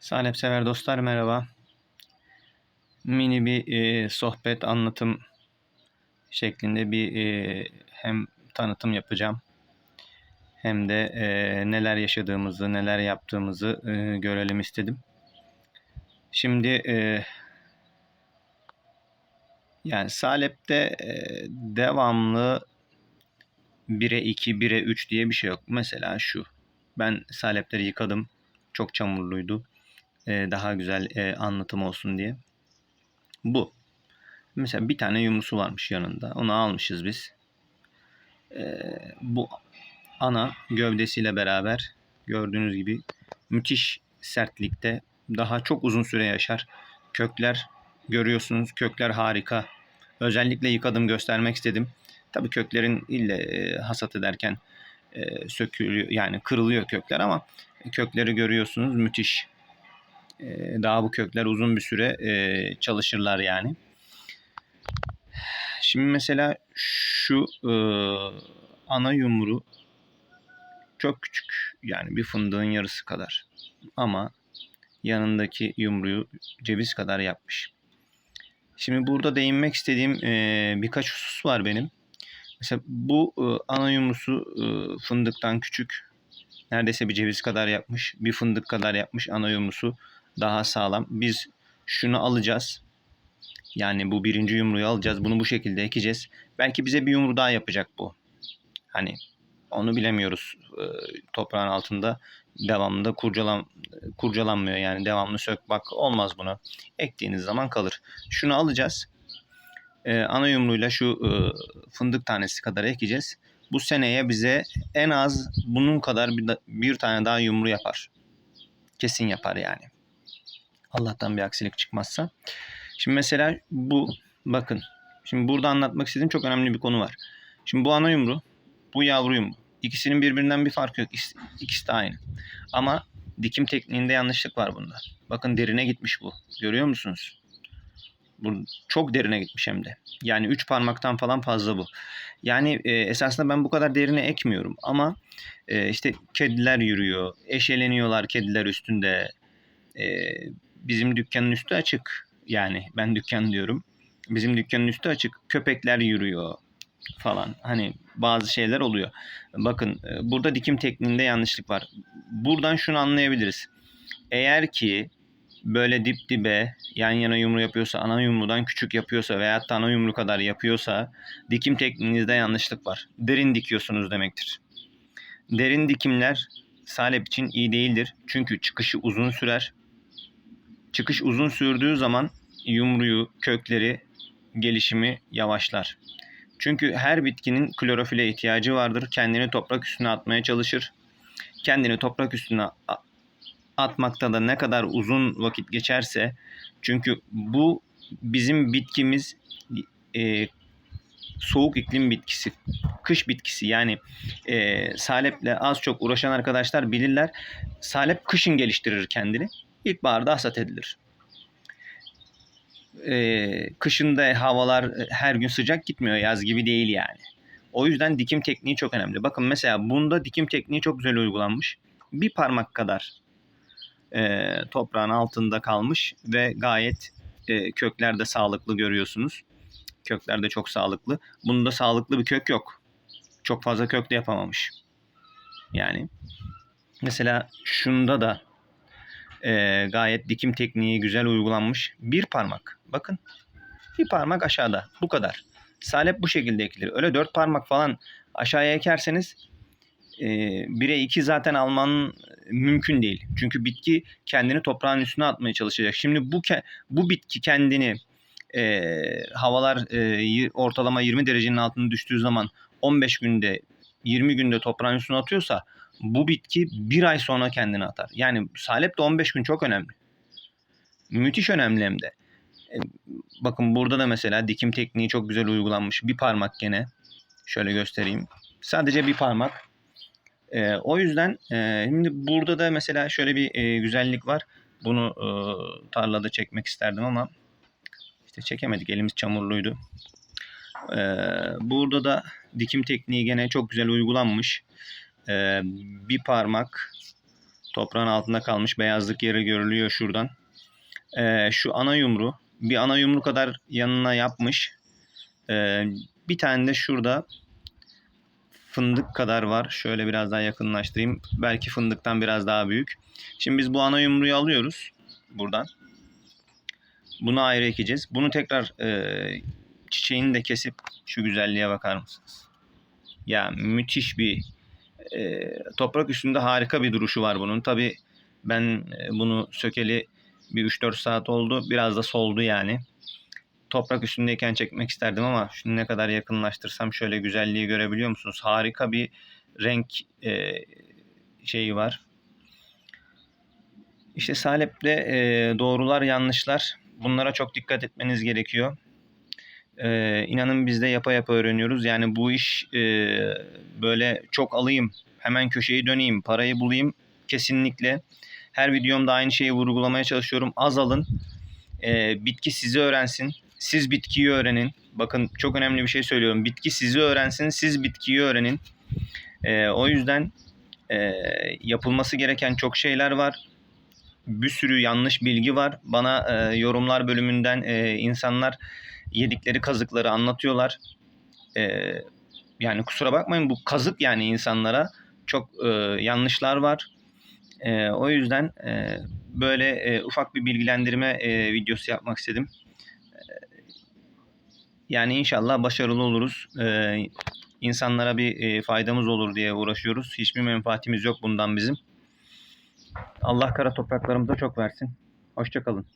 Salep sever dostlar merhaba. Mini bir e, sohbet anlatım şeklinde bir e, hem tanıtım yapacağım hem de e, neler yaşadığımızı, neler yaptığımızı e, görelim istedim. Şimdi e, yani Salep'te e, devamlı 1'e 2, 1'e 3 diye bir şey yok. Mesela şu. Ben Salep'leri yıkadım. Çok çamurluydu e, daha güzel e, anlatım olsun diye. Bu. Mesela bir tane yumrusu varmış yanında. Onu almışız biz. E, bu ana gövdesiyle beraber gördüğünüz gibi müthiş sertlikte daha çok uzun süre yaşar. Kökler görüyorsunuz. Kökler harika. Özellikle yıkadım göstermek istedim. Tabii köklerin ille e, hasat ederken sökülüyor yani kırılıyor kökler ama kökleri görüyorsunuz müthiş. Ee, daha bu kökler uzun bir süre e, çalışırlar yani. Şimdi mesela şu e, ana yumru çok küçük. Yani bir fındığın yarısı kadar. Ama yanındaki yumruyu ceviz kadar yapmış. Şimdi burada değinmek istediğim e, birkaç husus var benim. Mesela bu ana yumrusu fındıktan küçük. Neredeyse bir ceviz kadar yapmış. Bir fındık kadar yapmış ana yumrusu daha sağlam. Biz şunu alacağız. Yani bu birinci yumruyu alacağız. Bunu bu şekilde ekeceğiz. Belki bize bir yumru daha yapacak bu. Hani onu bilemiyoruz. E, toprağın altında devamlı kurcalan, kurcalanmıyor. Yani devamlı sök bak olmaz buna. Ektiğiniz zaman kalır. Şunu alacağız. Ee, ana yumruyla şu e, fındık tanesi kadar ekeceğiz. Bu seneye bize en az bunun kadar bir, bir tane daha yumru yapar. Kesin yapar yani. Allah'tan bir aksilik çıkmazsa. Şimdi mesela bu bakın. Şimdi burada anlatmak istediğim çok önemli bir konu var. Şimdi bu ana yumru, bu yavru yumru. İkisinin birbirinden bir farkı yok. İkisi de aynı. Ama dikim tekniğinde yanlışlık var bunda. Bakın derine gitmiş bu. Görüyor musunuz? Bu çok derine gitmiş hem de. Yani 3 parmaktan falan fazla bu. Yani e, esasında ben bu kadar derine ekmiyorum ama e, işte kediler yürüyor, eşeleniyorlar kediler üstünde. E, bizim dükkanın üstü açık. Yani ben dükkan diyorum. Bizim dükkanın üstü açık. Köpekler yürüyor falan. Hani bazı şeyler oluyor. Bakın e, burada dikim tekniğinde yanlışlık var. Buradan şunu anlayabiliriz. Eğer ki böyle dip dibe yan yana yumru yapıyorsa, ana yumrudan küçük yapıyorsa veya da ana yumru kadar yapıyorsa dikim tekniğinizde yanlışlık var. Derin dikiyorsunuz demektir. Derin dikimler salep için iyi değildir. Çünkü çıkışı uzun sürer. Çıkış uzun sürdüğü zaman yumruyu, kökleri, gelişimi yavaşlar. Çünkü her bitkinin klorofile ihtiyacı vardır. Kendini toprak üstüne atmaya çalışır. Kendini toprak üstüne atmakta da ne kadar uzun vakit geçerse çünkü bu bizim bitkimiz e, soğuk iklim bitkisi, kış bitkisi yani e, saleple az çok uğraşan arkadaşlar bilirler. Salep kışın geliştirir kendini. İlkbaharda hasat edilir. Ee, kışında havalar her gün sıcak gitmiyor. Yaz gibi değil yani. O yüzden dikim tekniği çok önemli. Bakın mesela bunda dikim tekniği çok güzel uygulanmış. Bir parmak kadar e, toprağın altında kalmış ve gayet e, kökler sağlıklı görüyorsunuz. Kökler de çok sağlıklı. Bunda sağlıklı bir kök yok. Çok fazla kök de yapamamış. Yani mesela şunda da e, gayet dikim tekniği güzel uygulanmış. Bir parmak. Bakın. Bir parmak aşağıda. Bu kadar. Salep bu şekilde ekilir. Öyle dört parmak falan aşağıya ekerseniz e, 1'e 2 zaten alman mümkün değil. Çünkü bitki kendini toprağın üstüne atmaya çalışacak. Şimdi bu bu bitki kendini e, havalar e, ortalama 20 derecenin altına düştüğü zaman 15 günde 20 günde toprağın üstüne atıyorsa bu bitki bir ay sonra kendini atar. Yani salep de 15 gün çok önemli. Müthiş önemli hem de. E, bakın burada da mesela dikim tekniği çok güzel uygulanmış. Bir parmak gene. Şöyle göstereyim. Sadece bir parmak. E, o yüzden e, şimdi burada da mesela şöyle bir e, güzellik var. Bunu e, tarlada çekmek isterdim ama işte çekemedik. Elimiz çamurluydu. E, burada da dikim tekniği gene çok güzel uygulanmış e, bir parmak Toprağın altında kalmış beyazlık yeri görülüyor şuradan. Ee, şu ana yumru bir ana yumru kadar yanına yapmış. Ee, bir tane de şurada fındık kadar var. Şöyle biraz daha yakınlaştırayım. Belki fındıktan biraz daha büyük. Şimdi biz bu ana yumruyu alıyoruz buradan. Bunu ayrı ekeceğiz. Bunu tekrar e, çiçeğini de kesip şu güzelliğe bakar mısınız? Ya müthiş bir e, toprak üstünde harika bir duruşu var bunun. Tabi ben e, bunu sökeli bir 3-4 saat oldu. Biraz da soldu yani. Toprak üstündeyken çekmek isterdim ama şunu ne kadar yakınlaştırsam şöyle güzelliği görebiliyor musunuz? Harika bir renk e, şeyi var. İşte Salep'te e, doğrular yanlışlar. Bunlara çok dikkat etmeniz gerekiyor. E, inanın biz de yapa yapa öğreniyoruz. Yani bu iş e, böyle çok alayım, hemen köşeyi döneyim, parayı bulayım kesinlikle. Her videomda aynı şeyi vurgulamaya çalışıyorum. Az alın, e, bitki sizi öğrensin, siz bitkiyi öğrenin. Bakın çok önemli bir şey söylüyorum. Bitki sizi öğrensin, siz bitkiyi öğrenin. E, o yüzden e, yapılması gereken çok şeyler var bir sürü yanlış bilgi var. Bana e, yorumlar bölümünden e, insanlar yedikleri kazıkları anlatıyorlar. E, yani kusura bakmayın bu kazık yani insanlara çok e, yanlışlar var. E, o yüzden e, böyle e, ufak bir bilgilendirme e, videosu yapmak istedim. E, yani inşallah başarılı oluruz. E, insanlara bir e, faydamız olur diye uğraşıyoruz. Hiçbir menfaatimiz yok bundan bizim. Allah kara topraklarımıza çok versin. Hoşçakalın.